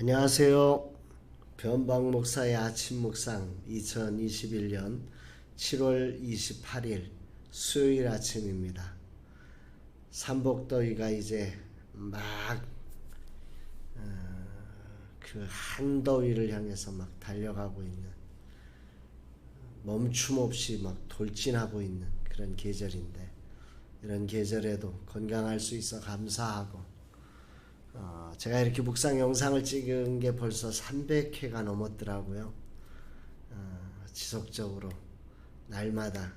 안녕하세요. 변방 목사의 아침 묵상 2021년 7월 28일 수요일 아침입니다. 삼복더위가 이제 막 그 한더위를 향해서 막 달려가고 있는 멈춤 없이 막 돌진하고 있는 그런 계절인데 이런 계절에도 건강할 수 있어 감사하고 어, 제가 이렇게 묵상 영상을 찍은 게 벌써 300회가 넘었더라고요. 어, 지속적으로 날마다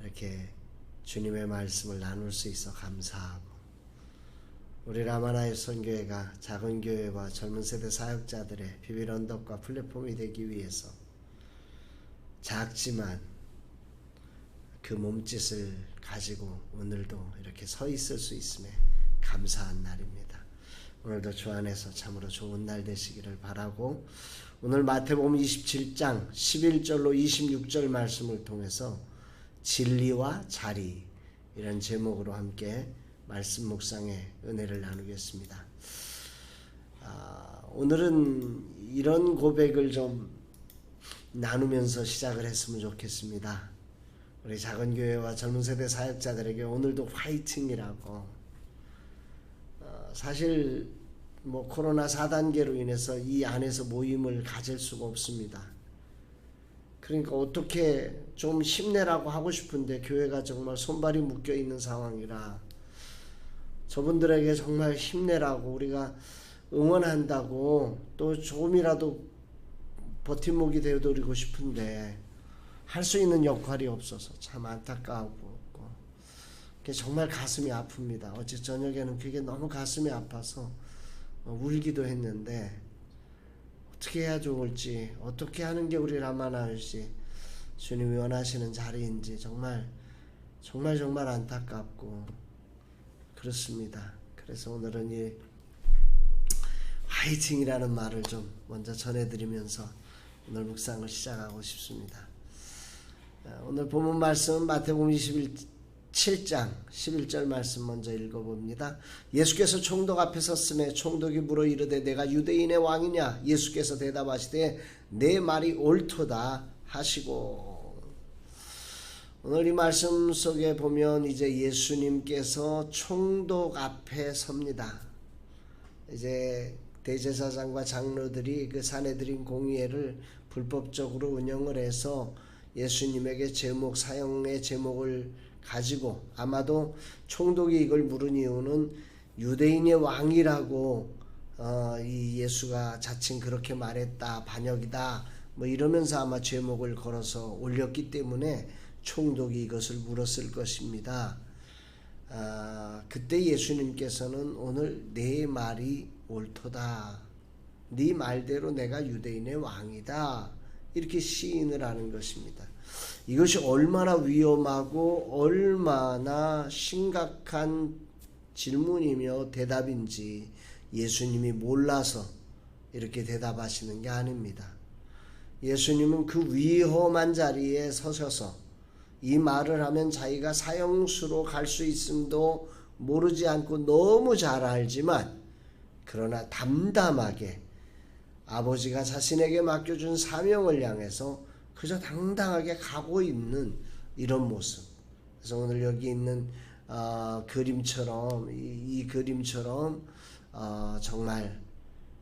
이렇게 주님의 말씀을 나눌 수 있어 감사하고 우리 라마나의 선교회가 작은 교회와 젊은 세대 사역자들의 비빌 언덕과 플랫폼이 되기 위해서 작지만 그 몸짓을 가지고 오늘도 이렇게 서 있을 수 있음에 감사한 날입니다. 오늘도 주 안에서 참으로 좋은 날 되시기를 바라고 오늘 마태복음 27장 11절로 26절 말씀을 통해서 진리와 자리 이런 제목으로 함께 말씀 묵상의 은혜를 나누겠습니다. 아, 오늘은 이런 고백을 좀 나누면서 시작을 했으면 좋겠습니다. 우리 작은 교회와 젊은 세대 사역자들에게 오늘도 화이팅이라고. 어, 사실 뭐 코로나 4단계로 인해서 이 안에서 모임을 가질 수가 없습니다. 그러니까 어떻게 좀 힘내라고 하고 싶은데 교회가 정말 손발이 묶여 있는 상황이라 저분들에게 정말 힘내라고 우리가 응원한다고 또 조금이라도 버팀목이 되어드리고 싶은데 할 수 있는 역할이 없어서 참 안타까웠고 정말 가슴이 아픕니다. 어제 저녁에는 그게 너무 가슴이 아파서 울기도 했는데 어떻게 해야 좋을지 어떻게 하는 게 우리 라마나일지 주님이 원하시는 자리인지 정말 정말 정말 안타깝고 그렇습니다. 그래서 오늘은 이 화이팅이라는 말을 좀 먼저 전해드리면서 오늘 묵상을 시작하고 싶습니다. 오늘 본문 말씀은 마태복음 21 장 11절 말씀 먼저 읽어봅니다. 예수께서 총독 앞에 섰음에 총독이 물어 이르되 내가 유대인의 왕이냐 예수께서 대답하시되 내 말이 옳도다 하시고 오늘 이 말씀 속에 보면 이제 예수님께서 총독 앞에 섭니다. 이제 대제사장과 장로들이 그 사내들인 공의회를 불법적으로 운영을 해서 예수님에게 제목 사형의 제목을 가지고 아마도 총독이 이걸 물은 이유는 유대인의 왕이라고 어, 이 예수가 자칭 그렇게 말했다 반역이다 뭐 이러면서 아마 제목을 걸어서 올렸기 때문에 총독이 이것을 물었을 것입니다. 아, 그때 예수님께서는 오늘 내 말이 옳도다. 네 말대로 내가 유대인의 왕이다. 이렇게 시인을 하는 것입니다. 이것이 얼마나 위험하고 얼마나 심각한 질문이며 대답인지 예수님이 몰라서 이렇게 대답하시는 게 아닙니다. 예수님은 그 위험한 자리에 서셔서 이 말을 하면 자기가 사형수로 갈 수 있음도 모르지 않고 너무 잘 알지만 그러나 담담하게 아버지가 자신에게 맡겨준 사명을 향해서 그저 당당하게 가고 있는 이런 모습. 그래서 오늘 여기 있는 어, 그림처럼 이, 이 그림처럼 어, 정말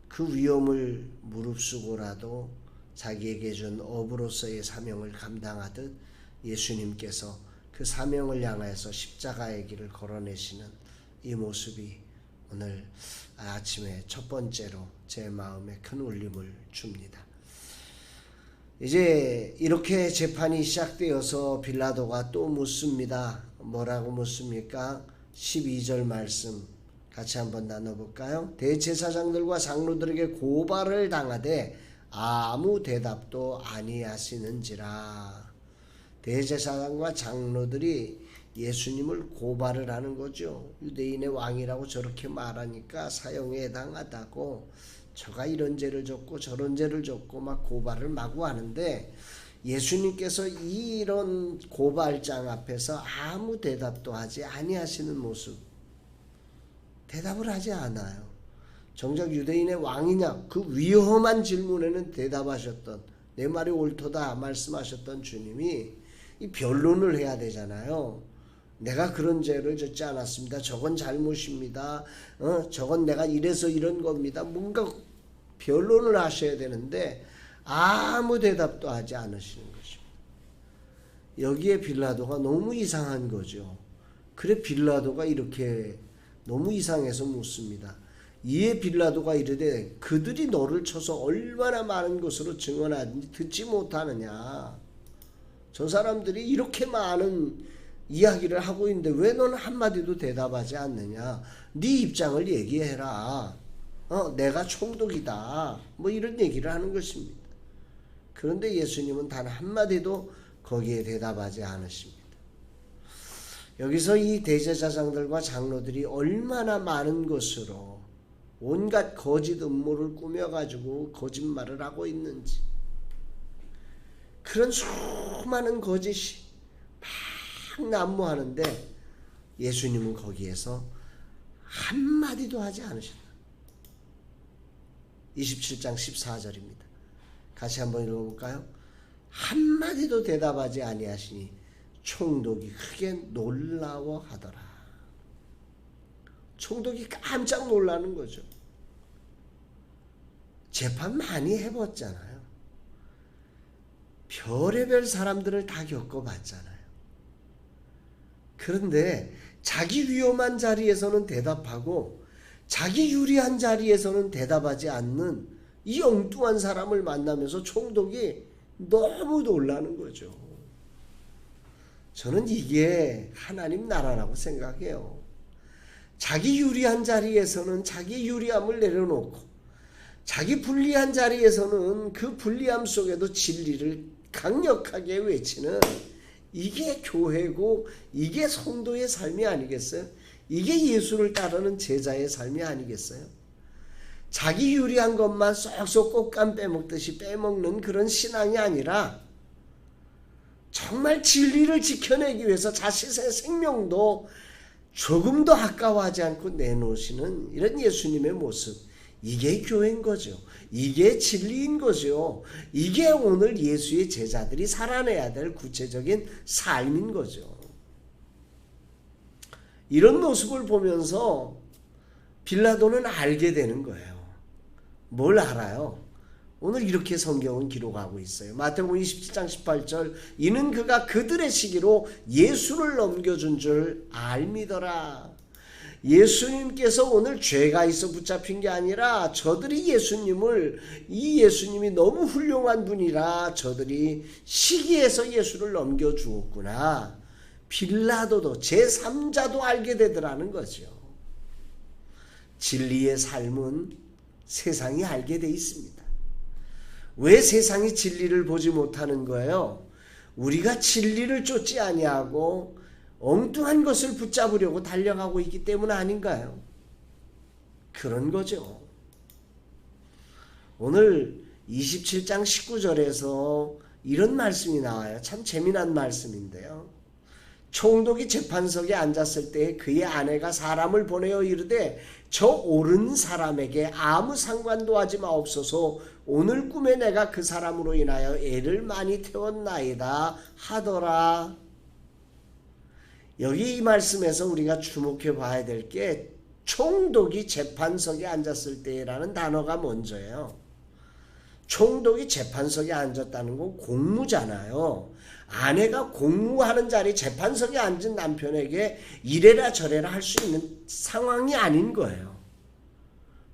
그 위험을 무릅쓰고라도 자기에게 준 어부로서의 사명을 감당하듯 예수님께서 그 사명을 향해서 십자가의 길을 걸어내시는 이 모습이 오늘 아침에 첫 번째로 제 마음에 큰 울림을 줍니다. 이제 이렇게 재판이 시작되어서 빌라도가 또 묻습니다. 뭐라고 묻습니까? 12절 말씀 같이 한번 나눠볼까요? 대제사장들과 장로들에게 고발을 당하되 아무 대답도 아니하시는지라. 대제사장과 장로들이 예수님을 고발을 하는 거죠. 유대인의 왕이라고 저렇게 말하니까 사형에 해당하다고 저가 이런 죄를 졌고 저런 죄를 졌고 막 고발을 마구 하는데 예수님께서 이런 고발장 앞에서 아무 대답도 하지 아니하시는 모습 대답을 하지 않아요. 정작 유대인의 왕이냐 그 위험한 질문에는 대답하셨던 내 말이 옳도다 말씀하셨던 주님이 이 변론을 해야 되잖아요. 내가 그런 죄를 짓지 않았습니다. 저건 잘못입니다. 어, 저건 내가 이래서 이런 겁니다. 뭔가 변론을 하셔야 되는데 아무 대답도 하지 않으시는 것입니다. 여기에 빌라도가 너무 이상한 거죠. 그래 빌라도가 이렇게 너무 이상해서 묻습니다. 이에 빌라도가 이르되 그들이 너를 쳐서 얼마나 많은 것으로 증언하는지 듣지 못하느냐. 저 사람들이 이렇게 많은 이야기를 하고 있는데 왜 너는 한마디도 대답하지 않느냐. 네 입장을 얘기해라. 어, 내가 총독이다. 뭐 이런 얘기를 하는 것입니다. 그런데 예수님은 단 한마디도 거기에 대답하지 않으십니다. 여기서 이 대제사장들과 장로들이 얼마나 많은 것으로 온갖 거짓 음모를 꾸며가지고 거짓말을 하고 있는지 그런 수많은 거짓이 막 난무하는데 예수님은 거기에서 한마디도 하지 않으셨다. 27장 14절입니다. 같이 한번 읽어볼까요? 한마디도 대답하지 아니하시니 총독이 크게 놀라워하더라. 총독이 깜짝 놀라는 거죠. 재판 많이 해봤잖아요. 별의별 사람들을 다 겪어봤잖아요. 그런데 자기 위험한 자리에서는 대답하고 자기 유리한 자리에서는 대답하지 않는 이 엉뚱한 사람을 만나면서 총독이 너무 놀라는 거죠. 저는 이게 하나님 나라라고 생각해요. 자기 유리한 자리에서는 자기 유리함을 내려놓고 자기 불리한 자리에서는 그 불리함 속에도 진리를 강력하게 외치는 이게 교회고 이게 성도의 삶이 아니겠어요? 이게 예수를 따르는 제자의 삶이 아니겠어요? 자기 유리한 것만 쏙쏙 꽃감 빼먹듯이 빼먹는 그런 신앙이 아니라 정말 진리를 지켜내기 위해서 자신의 생명도 조금도 아까워하지 않고 내놓으시는 이런 예수님의 모습. 이게 교회인 거죠. 이게 진리인 거죠. 이게 오늘 예수의 제자들이 살아내야 될 구체적인 삶인 거죠. 이런 모습을 보면서 빌라도는 알게 되는 거예요. 뭘 알아요? 오늘 이렇게 성경은 기록하고 있어요. 마태복음 27장 18절 이는 그가 그들의 시기로 예수를 넘겨준 줄 알미더라. 예수님께서 오늘 죄가 있어 붙잡힌 게 아니라 저들이 예수님을 이 예수님이 너무 훌륭한 분이라 저들이 시기에서 예수를 넘겨 주었구나. 빌라도도 제3자도 알게 되더라는 거죠. 진리의 삶은 세상이 알게 돼 있습니다. 왜 세상이 진리를 보지 못하는 거예요? 우리가 진리를 쫓지 아니하고 엉뚱한 것을 붙잡으려고 달려가고 있기 때문 아닌가요? 그런 거죠. 오늘 27장 19절에서 이런 말씀이 나와요. 참 재미난 말씀인데요. 총독이 재판석에 앉았을 때 그의 아내가 사람을 보내어 이르되 저 옳은 사람에게 아무 상관도 하지 마옵소서 오늘 꿈에 내가 그 사람으로 인하여 애를 많이 태웠나이다 하더라. 여기 이 말씀에서 우리가 주목해 봐야 될 게 총독이 재판석에 앉았을 때라는 단어가 먼저예요. 총독이 재판석에 앉았다는 건 공무잖아요. 아내가 공무하는 자리 재판석에 앉은 남편에게 이래라 저래라 할 수 있는 상황이 아닌 거예요.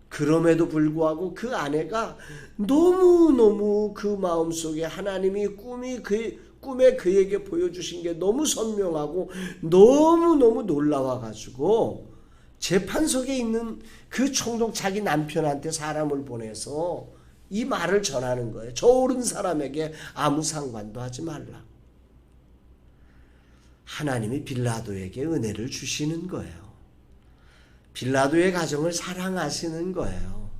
그럼에도 불구하고 그 아내가 너무너무 그 마음속에 하나님이 꿈이 그 꿈에 그에게 보여주신 게 너무 선명하고 너무너무 놀라워 가지고 재판석에 있는 그 총독 자기 남편한테 사람을 보내서 이 말을 전하는 거예요. 저 옳은 사람에게 아무 상관도 하지 말라. 하나님이 빌라도에게 은혜를 주시는 거예요. 빌라도의 가정을 사랑하시는 거예요.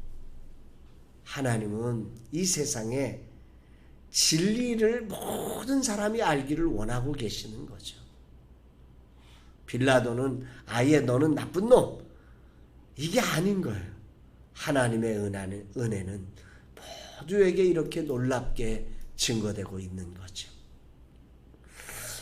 하나님은 이 세상에 진리를 모든 사람이 알기를 원하고 계시는 거죠. 빌라도는 아예 너는 나쁜 놈 이게 아닌 거예요. 하나님의 은혜는, 모두에게 이렇게 놀랍게 증거되고 있는 거죠.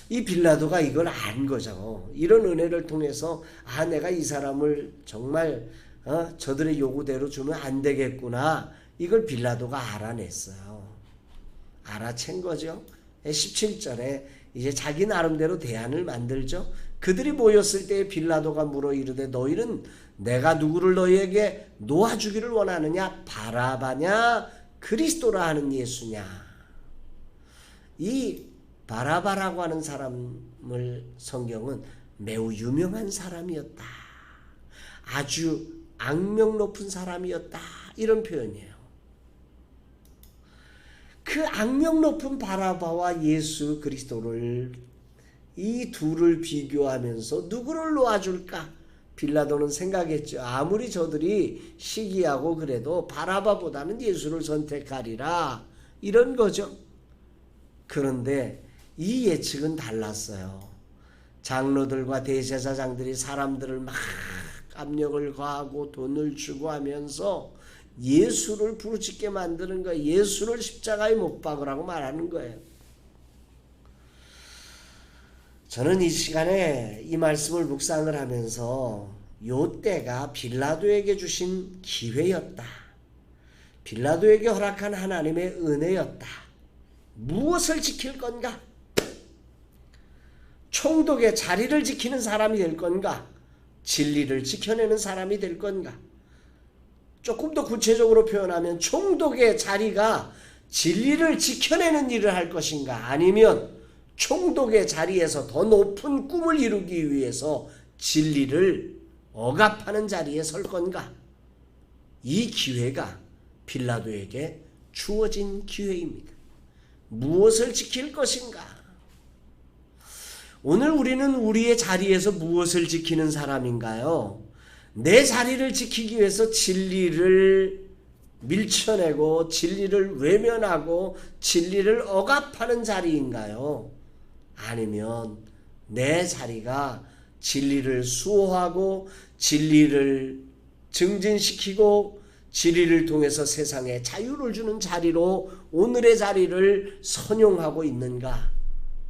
이 빌라도가 이걸 안 거죠. 이런 은혜를 통해서 아 내가 이 사람을 정말 어, 저들의 요구대로 주면 안 되겠구나. 이걸 빌라도가 알아냈어요. 알아챈 거죠. 17절에 이제 자기 나름대로 대안을 만들죠. 그들이 모였을 때 빌라도가 물어 이르되 너희는 내가 누구를 너희에게 놓아주기를 원하느냐 바라바냐 그리스도라 하는 예수냐 이 바라바라고 하는 사람을 성경은 매우 유명한 사람이었다. 아주 악명 높은 사람이었다. 이런 표현이에요. 그 악명 높은 바라바와 예수 그리스도를 이 둘을 비교하면서 누구를 놓아줄까? 빌라도는 생각했죠. 아무리 저들이 시기하고 그래도 바라바보다는 예수를 선택하리라. 이런 거죠. 그런데 이 예측은 달랐어요. 장로들과 대제사장들이 사람들을 막 압력을 가하고 돈을 주고 하면서 예수를 부르짖게 만드는 거예요. 예수를 십자가에 못 박으라고 말하는 거예요. 저는 이 시간에 이 말씀을 묵상을 하면서 요 때가 빌라도에게 주신 기회였다. 빌라도에게 허락한 하나님의 은혜였다. 무엇을 지킬 건가? 총독의 자리를 지키는 사람이 될 건가? 진리를 지켜내는 사람이 될 건가? 조금 더 구체적으로 표현하면 총독의 자리가 진리를 지켜내는 일을 할 것인가? 아니면 총독의 자리에서 더 높은 꿈을 이루기 위해서 진리를 억압하는 자리에 설 건가? 이 기회가 빌라도에게 주어진 기회입니다. 무엇을 지킬 것인가? 오늘 우리는 우리의 자리에서 무엇을 지키는 사람인가요? 내 자리를 지키기 위해서 진리를 밀쳐내고 진리를 외면하고 진리를 억압하는 자리인가요? 아니면 내 자리가 진리를 수호하고 진리를 증진시키고 진리를 통해서 세상에 자유를 주는 자리로 오늘의 자리를 선용하고 있는가?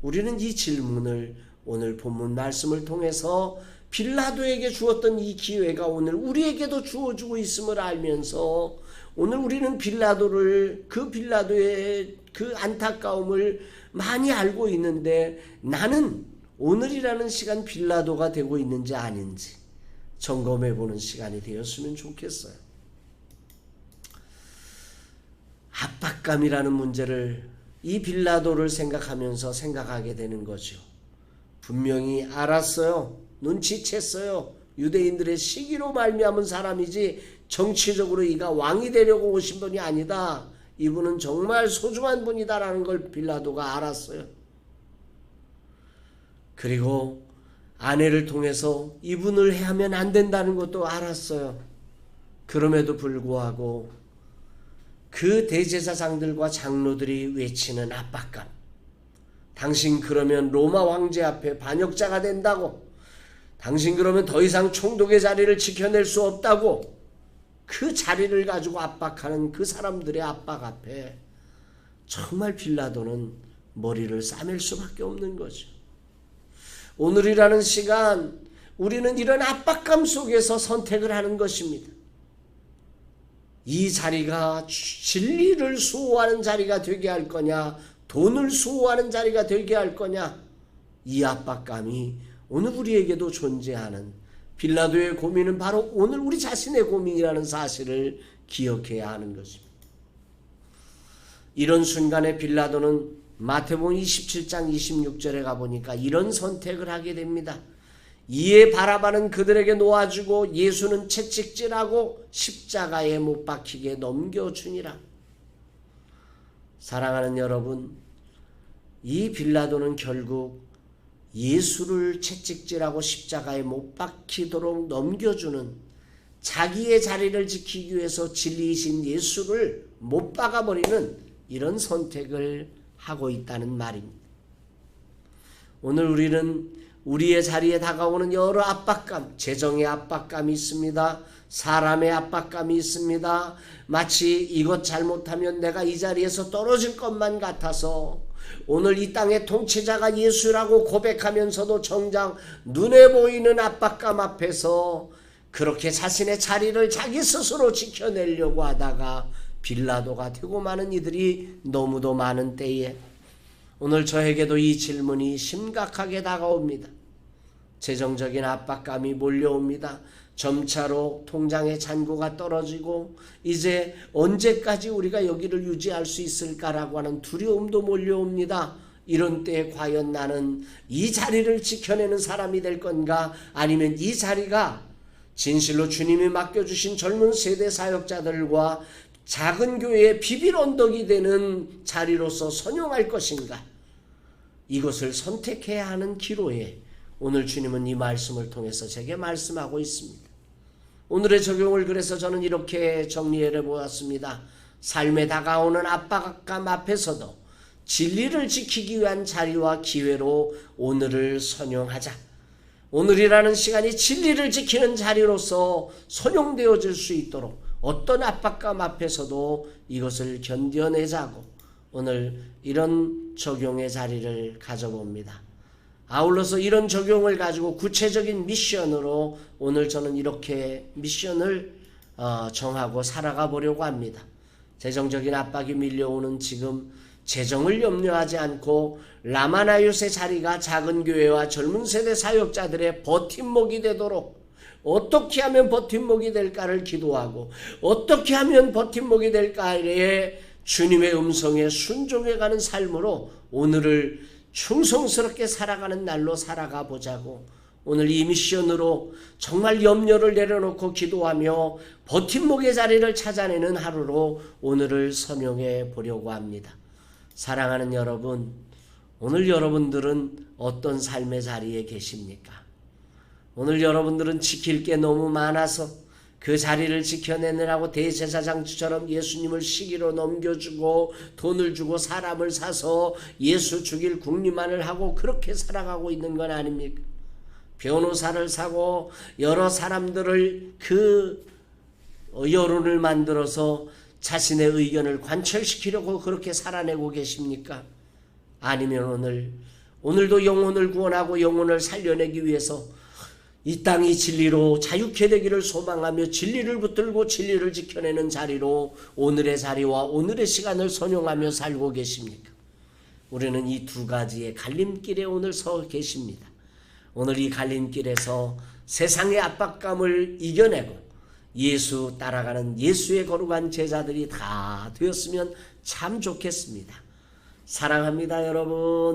우리는 이 질문을 오늘 본문 말씀을 통해서 빌라도에게 주었던 이 기회가 오늘 우리에게도 주어주고 있음을 알면서 오늘 우리는 빌라도를 그 빌라도의 그 안타까움을 많이 알고 있는데 나는 오늘이라는 시간 빌라도가 되고 있는지 아닌지 점검해 보는 시간이 되었으면 좋겠어요. 압박감이라는 문제를 이 빌라도를 생각하면서 생각하게 되는 거죠. 분명히 알았어요. 눈치챘어요. 유대인들의 시기로 말미암은 사람이지 정치적으로 이가 왕이 되려고 오신 분이 아니다. 이분은 정말 소중한 분이다라는 걸 빌라도가 알았어요. 그리고 아내를 통해서 이분을 해하면 안 된다는 것도 알았어요. 그럼에도 불구하고 그 대제사장들과 장로들이 외치는 압박감. 당신 그러면 로마 황제 앞에 반역자가 된다고. 당신 그러면 더 이상 총독의 자리를 지켜낼 수 없다고. 그 자리를 가지고 압박하는 그 사람들의 압박 앞에 정말 빌라도는 머리를 싸맬 수밖에 없는 거죠. 오늘이라는 시간 우리는 이런 압박감 속에서 선택을 하는 것입니다. 이 자리가 진리를 수호하는 자리가 되게 할 거냐, 돈을 수호하는 자리가 되게 할 거냐, 이 압박감이 오늘 우리에게도 존재하는 빌라도의 고민은 바로 오늘 우리 자신의 고민이라는 사실을 기억해야 하는 것입니다. 이런 순간에 빌라도는 마태복음 27장 26절에 가보니까 이런 선택을 하게 됩니다. 이에 바라바는 그들에게 놓아주고 예수는 채찍질하고 십자가에 못 박히게 넘겨주니라. 사랑하는 여러분, 이 빌라도는 결국 예수를 채찍질하고 십자가에 못 박히도록 넘겨주는 자기의 자리를 지키기 위해서 진리이신 예수를 못 박아버리는 이런 선택을 하고 있다는 말입니다. 오늘 우리는 우리의 자리에 다가오는 여러 압박감, 재정의 압박감이 있습니다. 사람의 압박감이 있습니다. 마치 이것 잘못하면 내가 이 자리에서 떨어질 것만 같아서 오늘 이 땅의 통치자가 예수라고 고백하면서도 정작 눈에 보이는 압박감 앞에서 그렇게 자신의 자리를 자기 스스로 지켜내려고 하다가 빌라도가 되고 많은 이들이 너무도 많은 때에 오늘 저에게도 이 질문이 심각하게 다가옵니다. 재정적인 압박감이 몰려옵니다. 점차로 통장의 잔고가 떨어지고 이제 언제까지 우리가 여기를 유지할 수 있을까라고 하는 두려움도 몰려옵니다. 이런 때에 과연 나는 이 자리를 지켜내는 사람이 될 건가 아니면 이 자리가 진실로 주님이 맡겨주신 젊은 세대 사역자들과 작은 교회의 비빌 언덕이 되는 자리로서 선용할 것인가 이것을 선택해야 하는 기로에 오늘 주님은 이 말씀을 통해서 제게 말씀하고 있습니다. 오늘의 적용을 그래서 저는 이렇게 정리해 보았습니다. 삶에 다가오는 압박감 앞에서도 진리를 지키기 위한 자리와 기회로 오늘을 선용하자. 오늘이라는 시간이 진리를 지키는 자리로서 선용되어질 수 있도록 어떤 압박감 앞에서도 이것을 견뎌내자고 오늘 이런 적용의 자리를 가져봅니다. 아울러서 이런 적용을 가지고 구체적인 미션으로 오늘 저는 이렇게 미션을 어, 정하고 살아가 보려고 합니다. 재정적인 압박이 밀려오는 지금 재정을 염려하지 않고 라마나요의 자리가 작은 교회와 젊은 세대 사역자들의 버팀목이 되도록 어떻게 하면 버팀목이 될까를 기도하고 어떻게 하면 버팀목이 될까에 주님의 음성에 순종해가는 삶으로 오늘을 충성스럽게 살아가는 날로 살아가 보자고 오늘 이 미션으로 정말 염려를 내려놓고 기도하며 버팀목의 자리를 찾아내는 하루로 오늘을 선용해 보려고 합니다. 사랑하는 여러분, 오늘 여러분들은 어떤 삶의 자리에 계십니까? 오늘 여러분들은 지킬 게 너무 많아서 그 자리를 지켜내느라고 대제사장처럼 예수님을 시기로 넘겨주고 돈을 주고 사람을 사서 예수 죽일 국리만을 하고 그렇게 살아가고 있는 건 아닙니까? 변호사를 사고 여러 사람들을 그 여론을 만들어서 자신의 의견을 관철시키려고 그렇게 살아내고 계십니까? 아니면 오늘 오늘도 영혼을 구원하고 영혼을 살려내기 위해서 이 땅이 진리로 자유케 되기를 소망하며 진리를 붙들고 진리를 지켜내는 자리로 오늘의 자리와 오늘의 시간을 선용하며 살고 계십니까? 우리는 이 두 가지의 갈림길에 오늘 서 계십니다. 오늘 이 갈림길에서 세상의 압박감을 이겨내고 예수 따라가는 예수의 거룩한 제자들이 다 되었으면 참 좋겠습니다. 사랑합니다, 여러분.